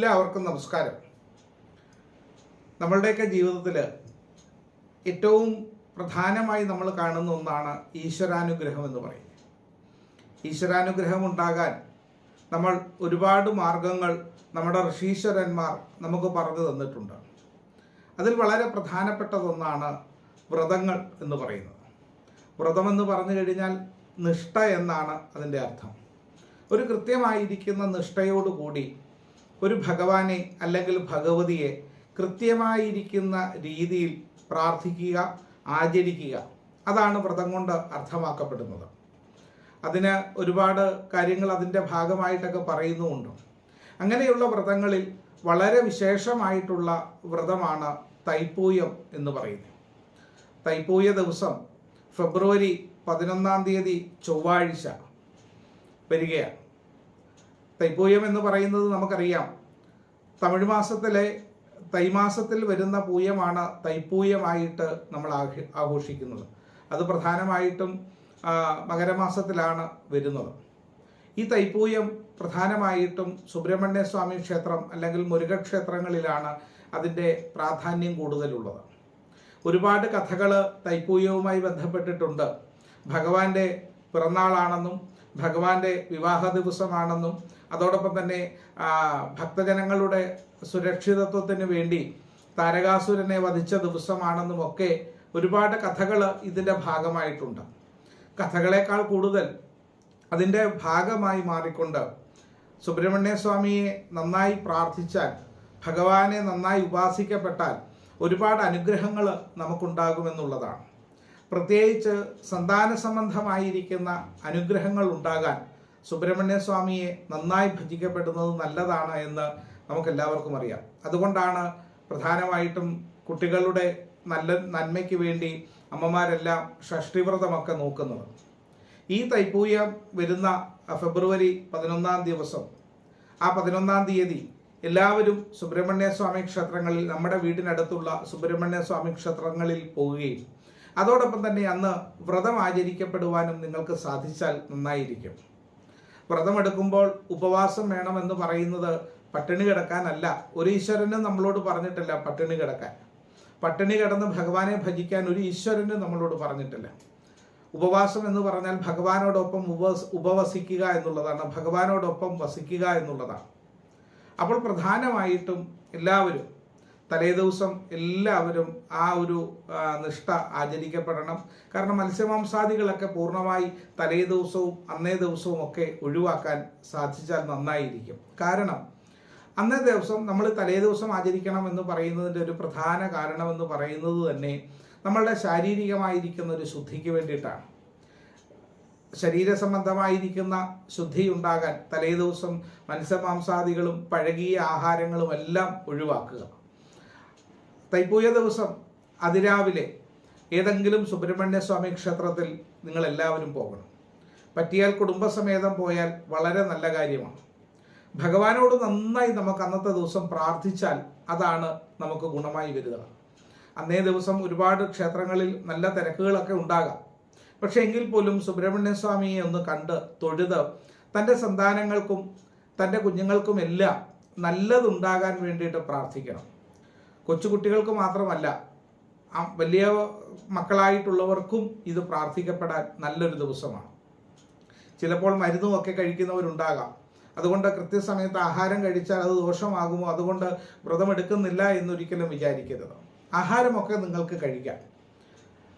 എല്ലാവർക്കും നമസ്കാരം. നമ്മളുടെയൊക്കെ ജീവിതത്തിൽ ഏറ്റവും പ്രധാനമായി നമ്മൾ കാണുന്ന ഒന്നാണ് ഈശ്വരാനുഗ്രഹം എന്ന് പറയുന്നത്. ഈശ്വരാനുഗ്രഹം ഉണ്ടാകാൻ നമ്മൾ ഒരുപാട് മാർഗങ്ങൾ നമ്മുടെ ഋഷീശ്വരന്മാർ നമുക്ക് പറഞ്ഞു തന്നിട്ടുണ്ട്. അതിൽ വളരെ പ്രധാനപ്പെട്ടതൊന്നാണ് വ്രതങ്ങൾ എന്ന് പറയുന്നത്. വ്രതമെന്ന് പറഞ്ഞു കഴിഞ്ഞാൽ നിഷ്ഠ എന്നാണ് അതിന്റെ അർത്ഥം. ഒരു കൃത്യമായിരിക്കുന്ന നിഷ്ഠയോടുകൂടി ഒരു ഭഗവാനെ അല്ലെങ്കിൽ ഭഗവതിയെ കൃത്യമായിരിക്കുന്ന രീതിയിൽ പ്രാർത്ഥിക്കുക ആചരിക്കുക. അതാണ് വ്രതം കൊണ്ട് അർത്ഥമാക്കപ്പെടുന്നത്. അതിന് ഒരുപാട് കാര്യങ്ങൾ അതിന്റെ ഭാഗമായിട്ടൊക്കെ പറയുന്നുമുണ്ട്. അങ്ങനെയുള്ള വ്രതങ്ങളിൽ വളരെ വിശേഷമായിട്ടുള്ള വ്രതമാണ് തൈപ്പൂയം എന്ന് പറയുന്നത്. തൈപ്പൂയ ദിവസം ഫെബ്രുവരി പതിനൊന്നാം തീയതി ചൊവ്വാഴ്ച വരികയാണ്. തൈപ്പൂയം എന്ന് പറയുന്നത് നമുക്കറിയാം. തമിഴ് മാസത്തിലെ തൈമാസത്തിൽ വരുന്ന പൂയമാണ് തൈപ്പൂയമായിട്ട് നമ്മൾ ആഘ ആഘോഷിക്കുന്നത്. അത് പ്രധാനമായിട്ടും മകരമാസത്തിലാണ് വരുന്നത്. ഈ തൈപ്പൂയം പ്രധാനമായിട്ടും സുബ്രഹ്മണ്യ സ്വാമി ക്ഷേത്രം അല്ലെങ്കിൽ മുരുക ക്ഷേത്രങ്ങളിലാണ് അതിന്റെ പ്രാധാന്യം കൂടുതലുള്ളത്. ഒരുപാട് കഥകൾ തൈപ്പൂയവുമായി ബന്ധപ്പെട്ടിട്ടുണ്ട്. ഭഗവാന്റെ പിറന്നാളാണെന്നും ഭഗവാന്റെ വിവാഹ ദിവസമാണെന്നും അതോടൊപ്പം തന്നെ ഭക്തജനങ്ങളുടെ സുരക്ഷിതത്വത്തിന് വേണ്ടി താരകാസുരനെ വധിച്ച ദിവസമാണെന്നും ഒക്കെ ഒരുപാട് കഥകൾ ഇതിന്റെ ഭാഗമായിട്ടുണ്ട്. കഥകളെക്കാൾ കൂടുതൽ അതിന്റെ ഭാഗമായി മാറിക്കൊണ്ട് സുബ്രഹ്മണ്യ സ്വാമിയെ നന്നായി പ്രാർത്ഥിച്ചാൽ ഭഗവാനെ നന്നായി ഉപാസിക്കപ്പെട്ടാൽ ഒരുപാട് അനുഗ്രഹങ്ങൾ നമുക്കുണ്ടാകുമെന്നുള്ളതാണ്. പ്രത്യേകിച്ച് സന്താന സംബന്ധമായിരിക്കുന്ന അനുഗ്രഹങ്ങൾ ഉണ്ടാകാൻ സുബ്രഹ്മണ്യ സ്വാമിയെ നന്നായി ഭജിക്കപ്പെടുന്നത് നല്ലതാണ് എന്ന് നമുക്കെല്ലാവർക്കും അറിയാം. അതുകൊണ്ടാണ് പ്രധാനമായിട്ടും കുട്ടികളുടെ നല്ല നന്മയ്ക്ക് വേണ്ടി അമ്മമാരെല്ലാം ഷഷ്ടിവ്രതമൊക്കെ നോക്കുന്നത്. ഈ തൈപ്പൂയം വരുന്ന ഫെബ്രുവരി പതിനൊന്നാം ദിവസം ആ പതിനൊന്നാം തീയതി എല്ലാവരും സുബ്രഹ്മണ്യ സ്വാമി ക്ഷേത്രങ്ങളിൽ നമ്മുടെ വീടിനടുത്തുള്ള സുബ്രഹ്മണ്യ സ്വാമി ക്ഷേത്രങ്ങളിൽ പോവുകയും അതോടൊപ്പം തന്നെ അന്ന് വ്രതം ആചരിക്കപ്പെടുവാനും നിങ്ങൾക്ക് സാധിച്ചാൽ നന്നായിരിക്കും. വ്രതമെടുക്കുമ്പോൾ ഉപവാസം വേണമെന്ന് പറയുന്നത് പട്ടിണി കിടക്കാനല്ല. ഒരു ഈശ്വരനും നമ്മളോട് പറഞ്ഞിട്ടില്ല പട്ടിണി കിടക്കാൻ. പട്ടിണി കിടന്ന് ഭഗവാനെ ഭജിക്കാൻ ഒരു ഈശ്വരനും നമ്മളോട് പറഞ്ഞിട്ടില്ല. ഉപവാസം എന്ന് പറഞ്ഞാൽ ഭഗവാനോടൊപ്പം ഉപവസ് ഉപവസിക്കുക എന്നുള്ളതാണ്. ഭഗവാനോടൊപ്പം വസിക്കുക എന്നുള്ളതാണ്. അപ്പോൾ പ്രധാനമായിട്ടും എല്ലാവരും തലേദിവസം എല്ലാവരും ആ ഒരു നിഷ്ഠ ആചരിക്കപ്പെടണം. കാരണം മത്സ്യമാംസാദികളൊക്കെ പൂർണമായി തലേ ദിവസവും അന്നേ ദിവസവും ഒക്കെ ഒഴിവാക്കാൻ സാധിച്ചാൽ നന്നായിരിക്കും. കാരണം അന്നേ ദിവസം നമ്മൾ തലേ ദിവസം ആചരിക്കണം എന്ന് പറയുന്നതിന്റെ ഒരു പ്രധാന കാരണമെന്ന് പറയുന്നത് തന്നെ നമ്മളുടെ ശാരീരികമായിരിക്കുന്ന ഒരു ശുദ്ധിക്ക് വേണ്ടിയിട്ടാണ്. ശരീര സംബന്ധമായിരിക്കുന്ന ശുദ്ധി ഉണ്ടാകാൻ തലേ ദിവസം മത്സ്യമാംസാദികളും പഴകിയ ആഹാരങ്ങളും എല്ലാം ഒഴിവാക്കുക. തൈപ്പൂയ ദിവസം അതിരാവിലെ ഏതെങ്കിലും സുബ്രഹ്മണ്യ സ്വാമി ക്ഷേത്രത്തിൽ നിങ്ങൾ എല്ലാവരും പോകണം. പറ്റിയാൽ കുടുംബസമേതം പോയാൽ വളരെ നല്ല കാര്യമാണ്. ഭഗവാനോട് നന്നായി നമുക്ക് അന്നത്തെ ദിവസം പ്രാർത്ഥിച്ചാൽ അതാണ് നമുക്ക് ഗുണമായി വരിക. അന്നേ ദിവസം ഒരുപാട് ക്ഷേത്രങ്ങളിൽ നല്ല തിരക്കുകളൊക്കെ ഉണ്ടാകാം. പക്ഷേ എങ്കിൽ പോലും സുബ്രഹ്മണ്യ സ്വാമിയെ ഒന്ന് കണ്ട് തൊഴുത് തന്റെ സന്താനങ്ങൾക്കും തന്റെ കുഞ്ഞുങ്ങൾക്കും എല്ലാം നല്ലതുണ്ടാകാൻ വേണ്ടിയിട്ട് പ്രാർത്ഥിക്കണം. കൊച്ചുകുട്ടികൾക്ക് മാത്രമല്ല വലിയ മക്കളായിട്ടുള്ളവർക്കും ഇത് പ്രാർത്ഥിക്കപ്പെടാൻ നല്ലൊരു ദിവസമാണ്. ചിലപ്പോൾ മരുന്നും ഒക്കെ കഴിക്കുന്നവരുണ്ടാകാം. അതുകൊണ്ട് കൃത്യസമയത്ത് ആഹാരം കഴിച്ചാൽ അത് ദോഷമാകുമോ? അതുകൊണ്ട് വ്രതമെടുക്കുന്നില്ല എന്നൊരിക്കലും വിചാരിക്കരുത്. ആഹാരമൊക്കെ നിങ്ങൾക്ക് കഴിക്കാം.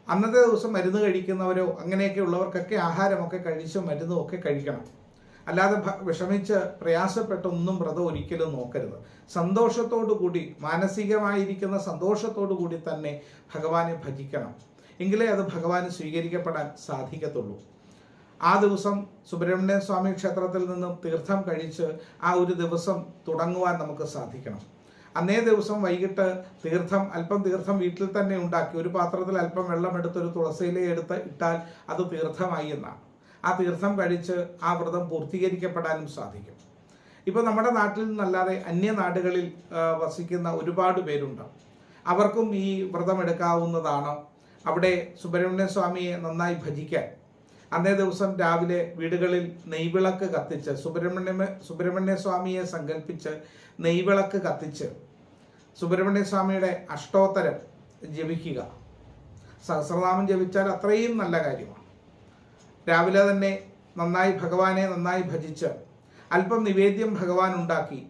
അന്നത്തെ ദിവസം മരുന്ന് കഴിക്കുന്നവരോ അങ്ങനെയൊക്കെ ഉള്ളവർക്കൊക്കെ ആഹാരമൊക്കെ കഴിച്ച് മരുന്നും ഒക്കെ കഴിക്കണം. അല്ലാതെ വിഷമിച്ച് പ്രയാസപ്പെട്ടൊന്നും വ്രതം ഒരിക്കലും നോക്കരുത്. സന്തോഷത്തോടു കൂടി മാനസികമായിരിക്കുന്ന സന്തോഷത്തോടു കൂടി തന്നെ ഭഗവാനെ ഭജിക്കണം. എങ്കിലേ അത് ഭഗവാന് സ്വീകരിക്കപ്പെടാൻ സാധിക്കത്തുള്ളൂ. ആ ദിവസം സുബ്രഹ്മണ്യ സ്വാമി ക്ഷേത്രത്തിൽ നിന്നും തീർത്ഥം കഴിച്ച് ആ ഒരു ദിവസം തുടങ്ങുവാൻ നമുക്ക് സാധിക്കണം. അന്നേ ദിവസം വൈകിട്ട് തീർത്ഥം അല്പം തീർത്ഥം വീട്ടിൽ തന്നെ ഉണ്ടാക്കി ഒരു പാത്രത്തിൽ അല്പം വെള്ളം എടുത്ത് ഒരു തുളസിയിലെ എടുത്ത് ഇട്ടാൽ അത് തീർത്ഥമായി എന്നാണ്. ആ തീർത്ഥം കഴിച്ച് ആ വ്രതം പൂർത്തീകരിക്കപ്പെടാനും സാധിക്കും. ഇപ്പോൾ നമ്മുടെ നാട്ടിൽ നിന്നല്ലാതെ അന്യനാടുകളിൽ നാടുകളിൽ വസിക്കുന്ന ഒരുപാട് പേരുണ്ട്. അവർക്കും ഈ വ്രതം എടുക്കാവുന്നതാണ്. അവിടെ സുബ്രഹ്മണ്യ സ്വാമിയെ നന്നായി ഭജിക്കാൻ. അന്നേ ദിവസം രാവിലെ വീടുകളിൽ നെയ്വിളക്ക് കത്തിച്ച് സുബ്രഹ്മണ്യ സുബ്രഹ്മണ്യ സ്വാമിയെ സങ്കല്പിച്ച് നെയ്വിളക്ക് കത്തിച്ച് സുബ്രഹ്മണ്യ സ്വാമിയുടെ അഷ്ടോത്തരം ജപിക്കുക. സഹസ്രനാമം ജപിച്ചാൽ അത്രയും നല്ല കാര്യമാണ്. രാവിലെ തന്നെ നന്നായി ഭഗവാനെ നന്നായി ഭജിച്ച് അല്പം നിവേദ്യം ഭഗവാൻ ഉണ്ടാക്കി.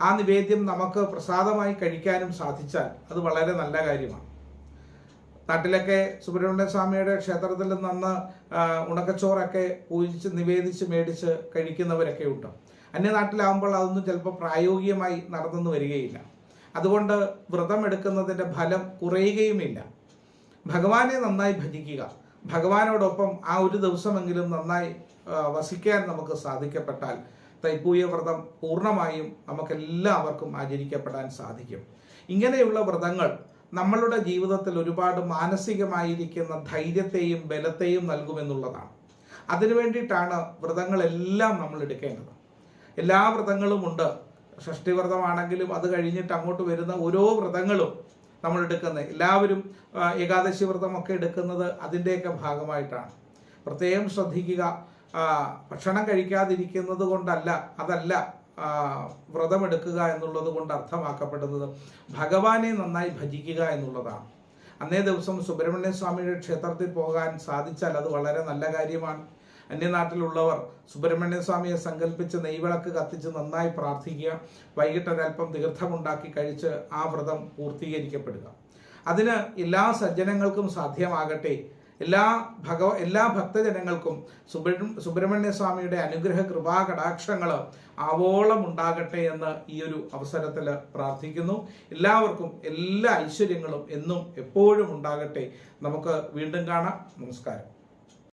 ആ നിവേദ്യം നമുക്ക് പ്രസാദമായി കഴിക്കാനും സാധിച്ചാൽ അത് വളരെ നല്ല കാര്യമാണ്. നാട്ടിലൊക്കെ സുബ്രഹ്മണ്യ സ്വാമിയുടെ ക്ഷേത്രത്തിൽ നിന്ന് ഉണക്കച്ചോറൊക്കെ പൂജിച്ച് നിവേദിച്ച് മേടിച്ച് കഴിക്കുന്നവരൊക്കെ ഉണ്ട്. അന്യനാട്ടിലാവുമ്പോൾ അതൊന്നും ചിലപ്പോൾ പ്രായോഗികമായി നടന്നു വരികയില്ല. അതുകൊണ്ട് വ്രതം എടുക്കുന്നതിന്റെ ഫലം കുറയുകയുമില്ല. ഭഗവാനെ നന്നായി ഭജിക്കുക. ഭഗവാനോടൊപ്പം ആ ഒരു ദിവസമെങ്കിലും നന്നായി വസിക്കാൻ നമുക്ക് സാധിക്കപ്പെട്ടാൽ തൈപ്പൂയ വ്രതം പൂർണമായും നമുക്കെല്ലാവർക്കും ആചരിക്കപ്പെടാൻ സാധിക്കും. ഇങ്ങനെയുള്ള വ്രതങ്ങൾ നമ്മളുടെ ജീവിതത്തിൽ ഒരുപാട് മാനസികമായിരിക്കുന്ന ധൈര്യത്തെയും ബലത്തെയും നൽകുമെന്നുള്ളതാണ്. അതിനു വേണ്ടിയിട്ടാണ് വ്രതങ്ങളെല്ലാം നമ്മൾ എടുക്കേണ്ടത്. എല്ലാ വ്രതങ്ങളും ഉണ്ട് ഷഷ്ടി വ്രതമാണെങ്കിലും അത് കഴിഞ്ഞിട്ട് അങ്ങോട്ട് വരുന്ന ഓരോ വ്രതങ്ങളും നമ്മൾ എടുക്കുന്നത്. എല്ലാവരും ഏകാദശി വ്രതമൊക്കെ എടുക്കുന്നത് അതിന്റെയൊക്കെ ഭാഗമായിട്ടാണ്. പ്രത്യേകം ശ്രദ്ധിക്കുക. ഭക്ഷണം കഴിക്കാതിരിക്കുന്നത് കൊണ്ടല്ല അതല്ല വ്രതമെടുക്കുക എന്നുള്ളത് കൊണ്ട് അർത്ഥമാക്കപ്പെടുന്നത് ഭഗവാനെ നന്നായി ഭജിക്കുക എന്നുള്ളതാണ്. അന്നേ ദിവസം സുബ്രഹ്മണ്യ സ്വാമിയുടെ ക്ഷേത്രത്തിൽ പോകാൻ സാധിച്ചാൽ അത് വളരെ നല്ല കാര്യമാണ്. അന്യനാട്ടിലുള്ളവർ സുബ്രഹ്മണ്യ സ്വാമിയെ സങ്കല്പിച്ച് നെയ്വിളക്ക് കത്തിച്ച് നന്നായി പ്രാർത്ഥിക്കുക. വൈകിട്ട് ഒരൽപ്പം തീർത്ഥമുണ്ടാക്കി കഴിച്ച് ആ വ്രതം പൂർത്തീകരിക്കപ്പെടുക. അതിന് എല്ലാ സജ്ജനങ്ങൾക്കും സാധ്യമാകട്ടെ. എല്ലാ ഭഗവ എല്ലാ ഭക്തജനങ്ങൾക്കും സുബ്ര സുബ്രഹ്മണ്യ സ്വാമിയുടെ അനുഗ്രഹ കൃപാ കടാക്ഷങ്ങൾ ആവോളം ഉണ്ടാകട്ടെ എന്ന് ഈ ഒരു അവസരത്തിൽ പ്രാർത്ഥിക്കുന്നു. എല്ലാവർക്കും എല്ലാ ഐശ്വര്യങ്ങളും എന്നും എപ്പോഴും ഉണ്ടാകട്ടെ. നമുക്ക് വീണ്ടും കാണാം. നമസ്കാരം.